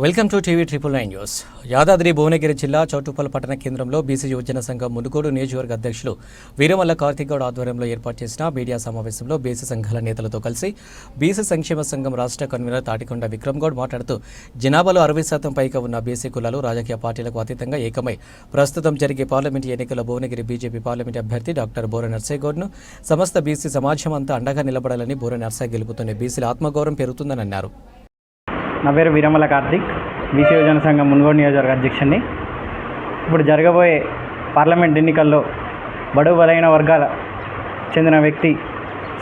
Welcome to TV triple nine news. Yadadri Bhuvanagiri జిల్లా చౌటుప్పల్ పట్టణ కేంద్రంలో బీసీ యువజన సంఘం మునుగోడు నియోజకవర్గ అధ్యక్షులు వీరమల్ల కార్తిక్ గౌడ్ ఆధ్వర్యంలో ఏర్పాటు చేసిన మీడియా సమావేశంలో బీసీ సంఘాల నేతలతో కలిసి బీసీ సంక్షేమ సంఘం రాష్ట్ర కన్వీనర్ తాటికొండ విక్రమ్ గౌడ్ మాట్లాడుతూ జనాభాలో అరవై శాతం పైగా ఉన్న బీసీ కులాలు రాజకీయ పార్టీలకు అతీతంగా ఏకమై ప్రస్తుతం జరిగే పార్లమెంటు ఎన్నికల్లో భువనగిరి బీజేపీ పార్లమెంట్ అభ్యర్థి డాక్టర్ బోర నర్సేగౌడ్ను సమస్త బీసీ సమాజం అంతా అండగా నిలబడాలని బోర నర్సే గెలుపుతోనే బీసీల ఆత్మగౌరవం పెరుగుతుందని అన్నారు. నా పేరు వీరమల కార్తిక్. బీసీ యువజన సంఘం మున్గోడు నియోజకవర్గ అధ్యక్షుడిని. ఇప్పుడు జరగబోయే పార్లమెంట్ ఎన్నికల్లో బడుగు బలైన వర్గాల చెందిన వ్యక్తి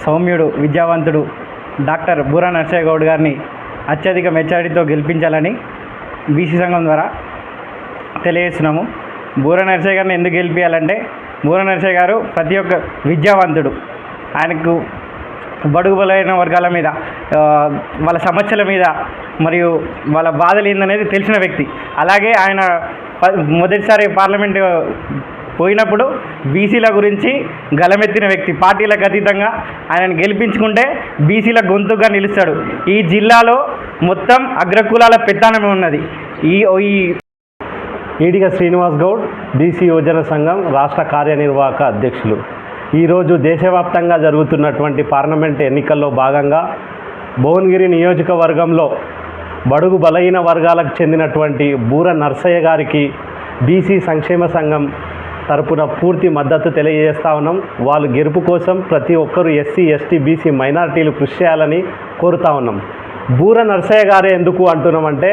సౌమ్యుడు విద్యావంతుడు డాక్టర్ బూరా నర్సయ్య గౌడ్ గారిని అత్యధిక మెచ్చారిటీతో గెలిపించాలని బీసీ సంఘం ద్వారా తెలియజేస్తున్నాము. బూర నర్సయ్య గారిని ఎందుకు గెలిపించాలంటే బూర నర్సయ్య గారు ప్రతి ఒక్క విద్యావంతుడు ఆయనకు బడుగు బలైన వర్గాల మీద వాళ్ళ సమస్యల మీద మరియు వాళ్ళ బాధలు ఏందనేది తెలిసిన వ్యక్తి. అలాగే ఆయన ప- మొదటిసారి పార్లమెంట్ పోయినప్పుడు బీసీల గురించి గలమెత్తిన వ్యక్తి. పార్టీలకు అతీతంగా ఆయనను గెలిపించుకుంటే బీసీల గొంతుగా నిలుస్తాడు. ఈ జిల్లాలో మొత్తం అగ్రకులాల పెత్తానమే ఉన్నది. ఈ ఈ ఈడిగ శ్రీనివాస్ గౌడ్ బీసీ యువజన సంఘం రాష్ట్ర కార్యనిర్వాహక అధ్యక్షులు. ఈరోజు దేశవ్యాప్తంగా జరుగుతున్నటువంటి పార్లమెంట్ ఎన్నికల్లో భాగంగా భువనగిరి నియోజకవర్గంలో బడుగు బలహీన వర్గాలకు చెందినటువంటి బూర నర్సయ్య గారికి బీసీ సంక్షేమ సంఘం తరపున పూర్తి మద్దతు తెలియజేస్తా ఉన్నాం. వాళ్ళు గెలుపు కోసం ప్రతి ఒక్కరూ ఎస్సీ ఎస్టీ బీసీ మైనారిటీలు కృషి చేయాలని కోరుతా ఉన్నాం. బూర నర్సయ్య గారే ఎందుకు అంటున్నామంటే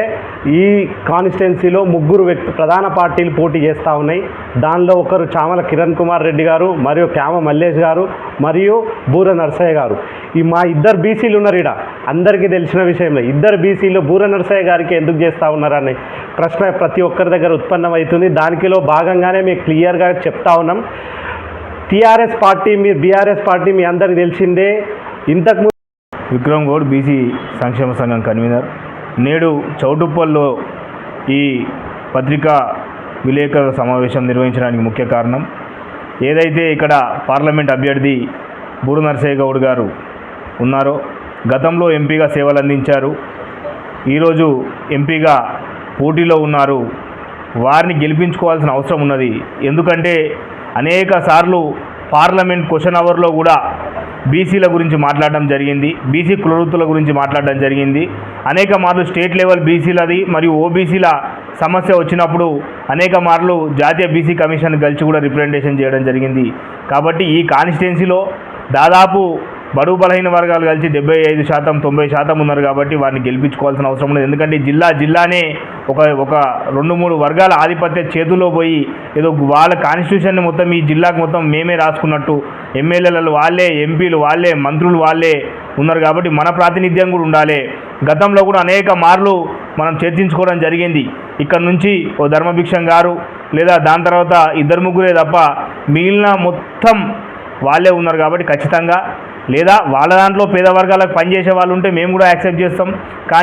ఈ కాన్స్టిట్యున్సీలో ముగ్గురు వ్యక్తి ప్రధాన పార్టీలు పోటీ చేస్తూ ఉన్నాయి. దానిలో ఒకరు చామల కిరణ్ కుమార్ రెడ్డి గారు మరియు క్యామ మల్లేష్ గారు మరియు బూర నర్సయ్య గారు. ఈ మా ఇద్దరు బీసీలు ఉన్నారు ఇడ అందరికీ తెలిసిన విషయంలో. ఇద్దరు బీసీలు బూర నర్సయ్య గారికి ఎందుకు చేస్తూ ఉన్నారని ప్రశ్న ప్రతి ఒక్కరి దగ్గర ఉత్పన్నమవుతుంది. దానికిలో భాగంగానే మేము క్లియర్గా చెప్తా ఉన్నాం. టీఆర్ఎస్ పార్టీ మీ బీఆర్ఎస్ పార్టీ మీ అందరికి తెలిసిందే. ఇంతకు విక్రమ్ గౌడ్ బీసీ సంక్షేమ సంఘం కన్వీనర్. నేడు చౌటుప్పల్లో ఈ పత్రికా విలేకరుల సమావేశం నిర్వహించడానికి ముఖ్య కారణం ఏదైతే ఇక్కడ పార్లమెంట్ అభ్యర్థి బూరు నరసయ్య గౌడ్ గారు ఉన్నారో గతంలో ఎంపీగా సేవలు అందించారు ఈరోజు ఎంపీగా పోటీలో ఉన్నారు. వారిని గెలిపించుకోవాల్సిన అవసరం ఉన్నది. ఎందుకంటే అనేక సార్లు పార్లమెంట్ క్వశ్చన్ అవర్లో కూడా బీసీల గురించి మాట్లాడడం జరిగింది. బీసీ కులవృత్తుల గురించి మాట్లాడడం జరిగింది. అనేక మార్లు స్టేట్ లెవెల్ బీసీలది మరియు ఓబీసీల సమస్య వచ్చినప్పుడు అనేక మార్లు జాతీయ బీసీ కమిషన్ కలిసి కూడా రిప్రజెంటేషన్ చేయడం జరిగింది. కాబట్టి ఈ కాన్స్టిట్యున్సీలో దాదాపు బడుగు బలహీన వర్గాలు కలిసి డెబ్బై ఐదు శాతం తొంభై శాతం ఉన్నారు కాబట్టి వారిని గెలిపించుకోవాల్సిన అవసరం లేదు. ఎందుకంటే జిల్లా జిల్లానే ఒక ఒక రెండు మూడు వర్గాల ఆధిపత్య చేతుల్లో పోయి ఏదో వాళ్ళ కాన్స్టిట్యూషన్ని మొత్తం ఈ జిల్లాకు మొత్తం మేమే రాసుకున్నట్టు ఎమ్మెల్యేలు వాళ్ళే ఎంపీలు వాళ్ళే మంత్రులు వాళ్ళే ఉన్నారు కాబట్టి మన ప్రాతినిధ్యం కూడా ఉండాలి. గతంలో కూడా అనేక మార్లు మనం చర్చించుకోవడం జరిగింది. ఇక్కడ నుంచి ఓ ధర్మభిక్షం గారు లేదా దాని తర్వాత ఇద్దరు ముగ్గురే తప్ప మిగిలిన మొత్తం వాళ్ళే ఉన్నారు కాబట్టి ఖచ్చితంగా లేదా వాళ్ళ దాంట్లో పేద వర్గాలకు పనిచేసే వాళ్ళు ఉంటే మేము కూడా యాక్సెప్ట్ చేస్తాం. కానీ